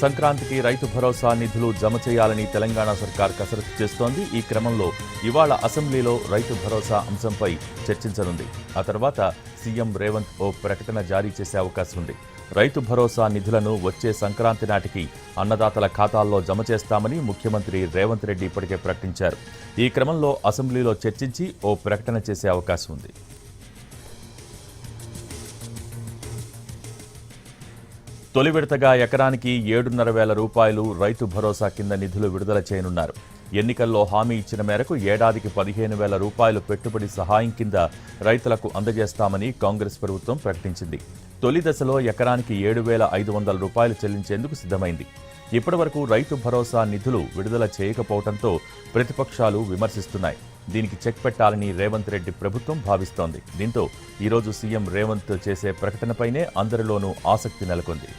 సంక్రాంతికి రైతు భరోసా నిధులు జమ చేయాలని తెలంగాణ సర్కార్ కసరత్తు చేస్తోంది. ఈ క్రమంలో ఇవాళ అసెంబ్లీలో రైతు భరోసా అంశంపై చర్చించనుంది. ఆ తర్వాత సీఎం రేవంత్ ఓ ప్రకటన జారీ చేసే అవకాశం ఉంది. రైతు భరోసా నిధులను వచ్చే సంక్రాంతి నాటికి అన్నదాతల ఖాతాల్లో జమ చేస్తామని ముఖ్యమంత్రి రేవంత్ రెడ్డి ఇప్పటికే ప్రకటించారు. ఈ క్రమంలో అసెంబ్లీలో చర్చించి ఓ ప్రకటన చేసే అవకాశం ఉంది. తొలి విడతగా ఎకరానికి ఏడున్నర వేల రూపాయలు రైతు భరోసా కింద నిధులు విడుదల చేయనున్నారు. ఎన్నికల్లో హామీ ఇచ్చిన మేరకు ఏడాదికి పదిహేను వేల రూపాయలు పెట్టుబడి సహాయం కింద రైతులకు అందజేస్తామని కాంగ్రెస్ ప్రభుత్వం ప్రకటించింది. తొలి దశలో ఎకరానికి ఏడు వేల ఐదు వందల రూపాయలు చెల్లించేందుకు సిద్ధమైంది. ఇప్పటివరకు రైతు భరోసా నిధులు విడుదల చేయకపోవడంతో ప్రతిపక్షాలు విమర్శిస్తున్నాయి. దీనికి చెక్ పెట్టాలని రేవంత్ రెడ్డి ప్రభుత్వం భావిస్తోంది. దీంతో ఈరోజు సీఎం రేవంత్ చేసే ప్రకటనపైనే అందరిలోనూ ఆసక్తి నెలకొంది.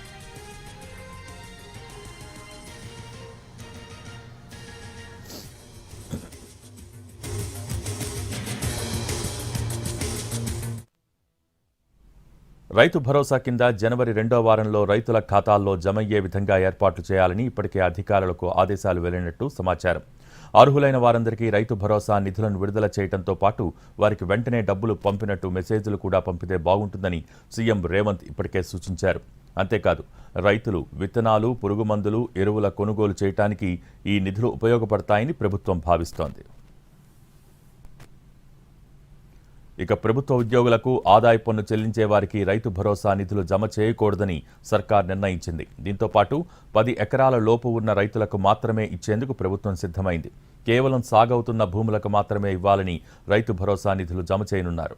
రైతు భరోసా కింద జనవరి రెండో వారంలో రైతుల ఖాతాల్లో జమయ్యే విధంగా ఏర్పాట్లు చేయాలని ఇప్పటికే అధికారులకు ఆదేశాలు వెళ్ళినట్టు సమాచారం. అర్హులైన వారందరికీ రైతు భరోసా నిధులను విడుదల చేయడంతో పాటు వారికి వెంటనే డబ్బులు పంపినట్టు మెసేజ్లు కూడా పంపితే బాగుంటుందని సీఎం రేవంత్ ఇప్పటికే సూచించారు. అంతేకాదు రైతులు విత్తనాలు పురుగుమందులు ఎరువుల కొనుగోలు చేయడానికి ఈ నిధులు ఉపయోగపడతాయని ప్రభుత్వం భావిస్తోంది. ఇక ప్రభుత్వ ఉద్యోగులకు ఆదాయ పన్ను చెల్లించే వారికి రైతు భరోసా నిధులు జమ చేయకూడదని సర్కార్ నిర్ణయించింది. దీంతో పాటు పది ఎకరాల లోపు ఉన్న రైతులకు మాత్రమే ఇచ్చేందుకు ప్రభుత్వం సిద్ధమైంది. కేవలం సాగవుతున్న భూములకు మాత్రమే ఇవ్వాలని రైతు భరోసా నిధులు జమ చేయనున్నారు.